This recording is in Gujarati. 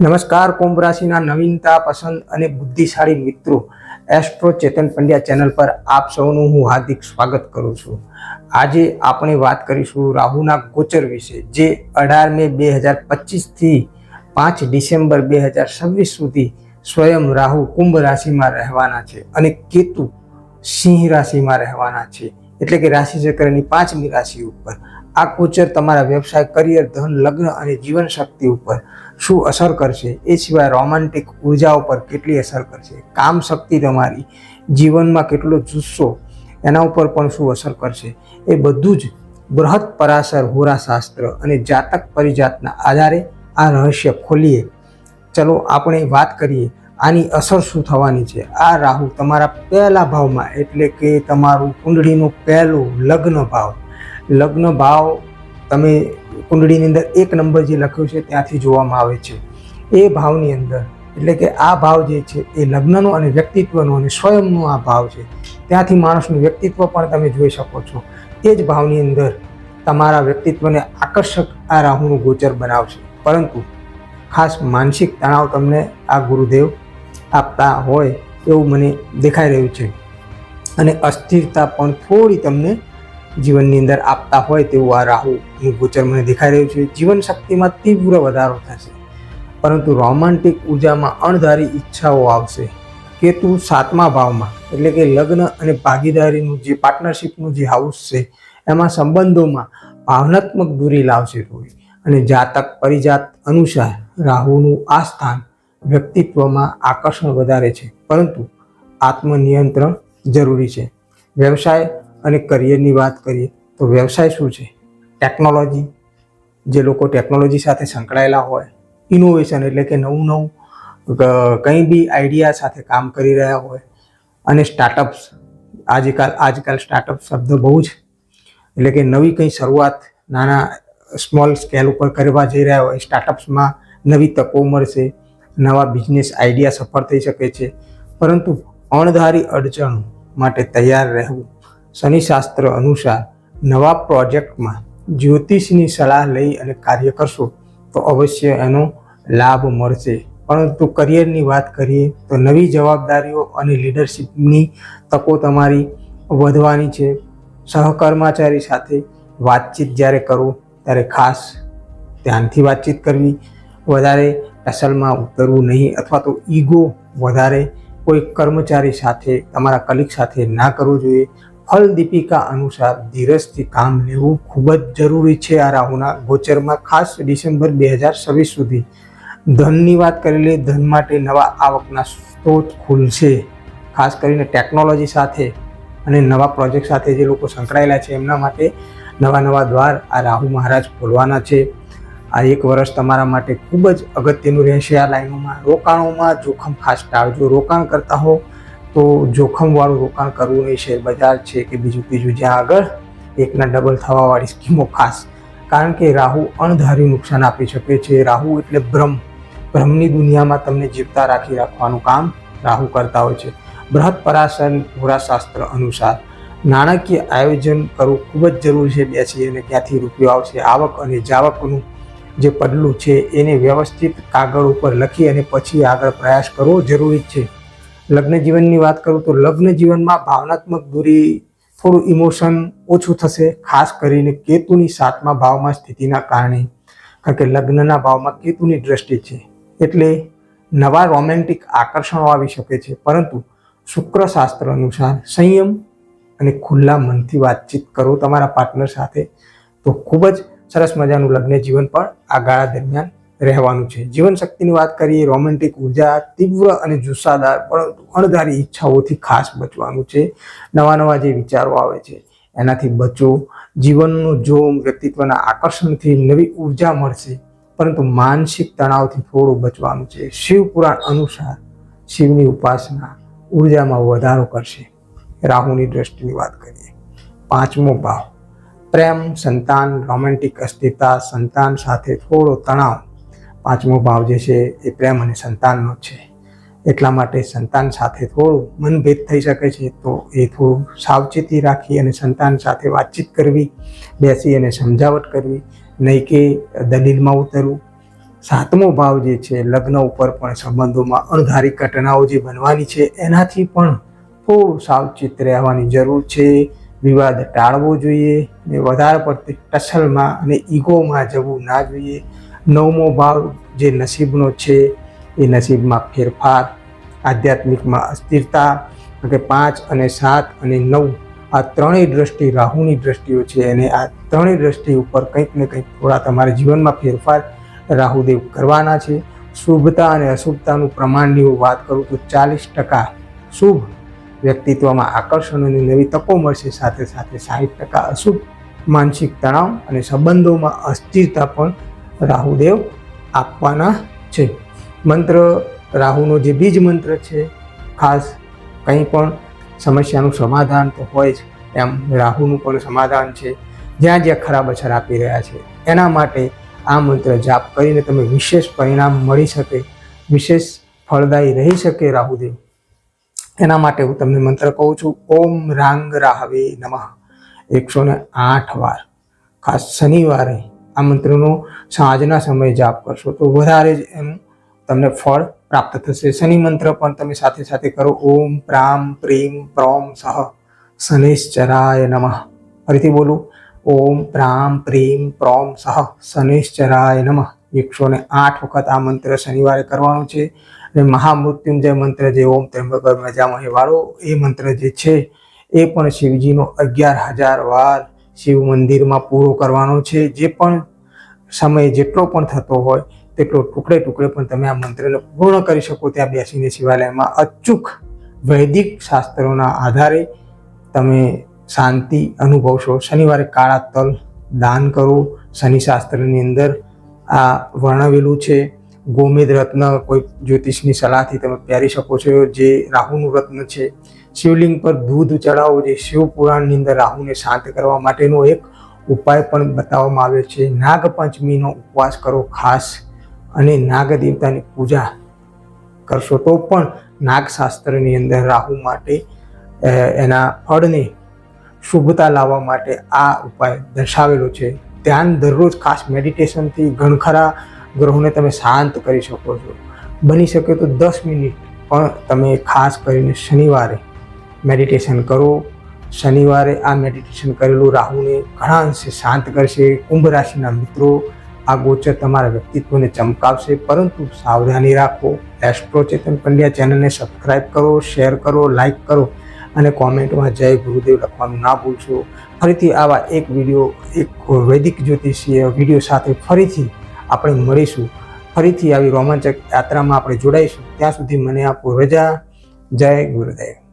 નમસ્કાર, કુંભ રાશિના નવીનતા, પસંદ અને બુદ્ધિશાળી મિત્રો, એસ્ટ્રો ચેતન પંડ્યા ચેનલ પર આપ સૌનું હું હાર્દિક સ્વાગત કરું છું. આજે આપણે વાત કરીશું રાહુના ગોચર વિશે, જે અઢાર મે બે હજાર પચીસથી પાંચ ડિસેમ્બર બે હજાર છવ્વીસ સુધી સ્વયં રાહુ કુંભ રાશિમાં રહેવાના છે અને કેતુ સિંહ રાશિમાં રહેવાના છે. એટલે કે રાશિચક્રની પાંચમી રાશિ ઉપર. આ કુચર તમારા વ્યવસાય કરિયર ધન, લગ્ન અને જીવન શક્તિ ઉપર શું અસર કરશે? એ સિવાય રોમાન્ટિક ઊર્જા ઉપર કેટલી અસર કરશે? કામ શક્તિ તમારી જીવનમાં કેટલો જુસ્સો એના ઉપર પણ શું અસર કરશે? એ બધું જ બૃહદ પરાસર હોરાશાસ્ત્ર અને જાતક પરિજાતના આધારે આ રહસ્ય ખોલીએ. ચલો આપણે વાત કરીએ, આની અસર શું થવાની છે? આ રાહુ તમારા પહેલા ભાવમાં એટલે કે તમારું કુંડળીનું પહેલું લગ્ન ભાવ. લગ્ન ભાવ તમે કુંડળીની અંદર એક નંબર જે લખ્યો છે ત્યાંથી જોવામાં આવે છે. એ ભાવની અંદર, એટલે કે આ ભાવ જે છે એ લગ્નનો અને વ્યક્તિત્વનો અને સ્વયંનો આ ભાવ છે. ત્યાંથી માણસનું વ્યક્તિત્વ પણ તમે જોઈ શકો છો. એ જ ભાવની અંદર તમારા વ્યક્તિત્વને આકર્ષક આ રાહુનું ગોચર બનાવશે. પરંતુ ખાસ માનસિક તણાવ તમને આ ગુરુદેવ આપતા હોય એવું મને દેખાઈ રહ્યું છે. અને અસ્થિરતા પણ થોડી તમને જીવનની અંદર આપતા હોય તેવું આ રાહુનું ગોચર મને દેખાઈ રહ્યું છે. જીવન શક્તિમાં તીવ્ર વધારો થશે. પરંતુ રોમાન્ટિક ઉર્જામાં અણધારી ઈચ્છાઓ આવશે. કેતુ સાતમા ભાવમાં, એટલે કે લગ્ન અને ભાગીદારીનું જે પાર્ટનરશિપનું જે હાઉસ છે, એમાં સંબંધોમાં ભાવનાત્મક દૂરી લાવશે રોહિત અને જાતક પરિજાત અનુસાર રાહુનું આ સ્થાન વ્યક્તિત્વમાં આકર્ષણ વધારે છે. પરંતુ આત્મનિયંત્રણ જરૂરી છે. વ્યવસાય અને કરિયરની વાત કરીએ, તો વ્યવસાય શું છે? ટેકનોલોજી. જે લોકો ટેકનોલોજી સાથે સંકળાયેલા હોય ઇનોવેશન એટલે કે નવું નવું કંઈ બી આઈડિયા સાથે કામ કરી રહ્યા હોય, અને સ્ટાર્ટઅપ્સ આજકાલ આજકાલ સ્ટાર્ટઅપ શબ્દ બહુ જ એટલે કે નવી કંઈ શરૂઆત નાના સ્મોલ સ્કેલ ઉપર કરવા જઈ રહ્યા હોય સ્ટાર્ટઅપ્સમાં નવી તકો મળશે, નવા બિઝનેસ આઈડિયા સફળ થઈ શકે છે. પરંતુ અણધારી અડચણો માટે તૈયાર રહેવું શનિશાસ્ત્ર અનુસાર નવા પ્રોજેક્ટમાં જ્યોતિષની સલાહ લઈ અને કાર્ય કરશો તો અવશ્ય એનો લાભ મળશે. પરંતુ કરિયરની વાત કરીએ તો નવી જવાબદારીઓ અને લીડરશિપની તકો તમારી વધવાની છે. સહકર્મચારી સાથે વાતચીત જ્યારે કરો ત્યારે ખાસ ધ્યાનથી વાતચીત કરવી વધારે અસલમાં ઉતરવું નહીં અથવા તો ઈગો વધારે કોઈ કર્મચારી સાથે તમારા કલિક સાથે ના કરવું જોઈએ. ફળ દીપિકા અનુસાર ધીરજથી કામ લેવું ખૂબ જ જરૂરી છે આ રાહુના ગોચરમાં ખાસ ડિસેમ્બર બે હજાર છવ્વીસ સુધી. ધનની વાત કરી લે ધન માટે નવા આવકના સ્ત્રોત ખુલશે. ખાસ કરીને ટેકનોલોજી સાથે અને નવા પ્રોજેક્ટ સાથે જે લોકો સંકળાયેલા છે એમના માટે નવા નવા દ્વાર આ રાહુ મહારાજ ખોલવાના છે. આ એક વર્ષ તમારા માટે ખૂબ જ અગત્યનું રહેશે આ લાઈનોમાં. રોકાણોમાં જોખમ ખાસ ટાળજો. રોકાણ કરતા હો તો જોખમવાળું રોકાણ કરવું નહીં શેર બજાર છે કે બીજું ત્રીજું જ્યાં આગળ એકના ડબલ થવાવાળી સ્કીમો ખાસ. કારણ કે રાહુ અણધાર્યું નુકસાન આપી શકે છે. રાહુ એટલે ભ્રમ. ભ્રમની દુનિયામાં તમને જીવતા રાખી રાખવાનું કામ રાહુ કરતા હોય છે. બૃહદ પરાશર હોરાશાસ્ત્ર અનુસાર નાણાકીય આયોજન કરવું ખૂબ જ જરૂરી છે. બેસી અને ક્યાંથી રૂપિયો આવશે? આવક અને જાવકનું જે પડલું છે એને વ્યવસ્થિત કાગળ ઉપર લખી અને પછી આગળ પ્રયાસ કરવો જરૂરી છે. લગ્ન જીવનની વાત કરું તો લગ્ન જીવનમાં ભાવનાત્મક દૂરી, થોડું ઇમોશન ઓછું થશે, ખાસ કરીને કેતુની સાતમા ભાવમાં સ્થિતિના કારણે. કારણ કે લગ્નના ભાવમાં કેતુની દ્રષ્ટિ છે. એટલે નવા રોમેન્ટિક આકર્ષણો આવી શકે છે. પરંતુ શુક્ર શાસ્ત્ર અનુસાર સંયમ અને ખુલ્લા મનથી વાતચીત કરો તમારા પાર્ટનર સાથે તો ખૂબ જ સરસ મજાનું લગ્ન જીવન પણ આ ગાળા દરમિયાન રહેવાનું છે. જીવન શક્તિની વાત કરીએ, રોમેન્ટિક ઊર્જા તીવ્ર અને જુસ્સાદાર પરંતુ અણધારી ઈચ્છાઓથી ખાસ બચવાનું છે. નવા નવા જે વિચારો આવે છે, એનાથી બચો. જીવનનું જોમ વ્યક્તિત્વના આકર્ષણથી નવી ઊર્જા મળશે, પરંતુ માનસિક તણાવથી થોડું બચવાનું છે. શિવ પુરાણ અનુસાર શિવની ઉપાસના ઉર્જામાં વધારો કરશે. રાહુની દ્રષ્ટિની વાત કરીએ. પાંચમો ભાવ. પ્રેમ, સંતાન, રોમેન્ટિક અસ્થિરતા, સંતાન સાથે થોડો તણાવ. પાંચમો ભાવ જે છે એ પ્રેમ અને સંતાનનો છે. એટલા માટે સંતાન સાથે થોડું મનભેદ થઈ શકે છે, તો એ થોડું સાવચેતી રાખી અને સંતાન સાથે વાતચીત કરવી, બેસી અને સમજાવટ કરવી, નહીં કે દલીલમાં ઉતરવું. સાતમો ભાવ જે છે, લગ્ન ઉપર પણ સંબંધોમાં અણધારી ઘટનાઓ જે બનવાની છે, એનાથી પણ થોડું સાવચેત રહેવાની જરૂર છે. વિવાદ ટાળવો જોઈએ ને વધારે પડતી ટસલમાં અને ઈગોમાં જવું ના જોઈએ. નવમો ભાવ જે નસીબનો છે, એ નસીબમાં ફેરફાર, આધ્યાત્મિકમાં અસ્થિરતા કે પાંચ અને સાત અને નવ આ ત્રણેય દ્રષ્ટિ રાહુની દ્રષ્ટિઓ છે અને આ ત્રણેય દ્રષ્ટિ ઉપર કંઈક ને કંઈક થોડા તમારા જીવનમાં ફેરફાર રાહુદેવ કરવાના છે. શુભતા અને અશુભતાનું પ્રમાણની હું વાત કરું તો ચાલીસ ટકા શુભ વ્યક્તિત્વમાં આકર્ષણ અને નવી તકો મળશે. સાથે સાથે સાહીઠ ટકા અશુભ માનસિક તણાવ અને સંબંધોમાં અસ્થિરતા પણ રાહુદેવ આપવાના છે. મંત્ર, રાહુનો જે બીજ મંત્ર છે, ખાસ કંઈ પણ સમસ્યાનું સમાધાન તો હોય જ, એમ રાહુનું પણ સમાધાન છે. જ્યાં જ્યાં ખરાબ અસર આપી રહ્યા છે, એના માટે આ મંત્ર જાપ કરીને તમે વિશેષ પરિણામ મળી શકે, વિશેષ ફળદાયી રહી શકે રાહુદેવ. એના માટે હું તમને મંત્ર કહું છું, ઓમ રાંગ રાહવે નમઃ. એકસો ને આઠ વાર, ખાસ શનિવારે આ મંત્રનો સાંજના સમયે જાપ કરશો. તો વધારે જ એનું તમને ફળ પ્રાપ્ત થશે. શનિ મંત્ર પણ તમે સાથે સાથે કરો. ઓમ પ્રામ પ્રેમ પ્રોમ સહ શનિશ્ચરાય નમઃ. ફરીથી બોલું. ઓમ પ્રામ પ્રેમ પ્રોમ સહ શનિશ્ચરાય નમઃ. એકસો ને આઠ વખત આ મંત્ર શનિવારે કરવાનો છે. અને મહામૃત્યુંજય મંત્ર જે ઓમ ત્રંબકર મજામહે વાળો એ મંત્ર જે છે, એ પણ શિવજીનો અગિયાર હજાર વાર શિવ મંદિરમાં પૂરો કરવાનો છે. જે પણ સમય જેટલો પણ થતો હોય, તેટલો ટુકડે ટુકડે પણ તમે આ મંત્રને પૂર્ણ કરી શકો. ત્યાં બેસીને શિવાલયમાં અચૂક વૈદિક શાસ્ત્રોના આધારે તમે શાંતિ અનુભવશો. શનિવારે કાળા તલ દાન કરો. શનિશાસ્ત્રની અંદર આ વર્ણવેલું છે. ગોમેદ રત્ન કોઈ જ્યોતિષની સલાહથી તમે પહેરી શકો છો. જે રાહુનું રત્ન છે, શિવલિંગ પર દૂધ ચડાવો, જે શિવ પુરાણની અંદર રાહુને શાંત કરવા માટેનો એક ઉપાય પણ બતાવવામાં આવ્યો છે. નાગપંચમીનો ઉપવાસ કરો ખાસ અને નાગ દેવતાની પૂજા કરશો તો પણ નાગશાસ્ત્રની અંદર રાહુ માટે એના ફળને શુભતા લાવવા માટે આ ઉપાય દર્શાવેલો છે. ધ્યાન દરરોજ ખાસ મેડિટેશનથી ઘણખરા ગ્રહોને તમે શાંત કરી શકો છો. બની શકે તો દસ મિનિટ પણ તમે ખાસ કરીને શનિવારે મેડિટેશન કરો. શનિવારે આ મેડિટેશન કરેલું રાહુને ઘણા અંશે શાંત કરશે. કુંભ રાશિના મિત્રો, આ ગોચર તમારા વ્યક્તિત્વને ચમકાવશે. પરંતુ સાવધાની રાખો. એસ્ટ્રો ચેતન પંડ્યા ચેનલને સબસ્ક્રાઇબ કરો શેર કરો લાઈક કરો અને કોમેન્ટમાં જય ગુરુદેવ લખવાનું ના ભૂલશો. ફરીથી આવા એક વીડિયો એક વૈદિક જ્યોતિષીય વીડિયો સાથે ફરીથી આપણે મળીશું. ફરીથી આવી રોમાંચક યાત્રામાં આપણે જોડાઈશું. ત્યાં સુધી મને આપો રજા. જય ગુરુદેવ.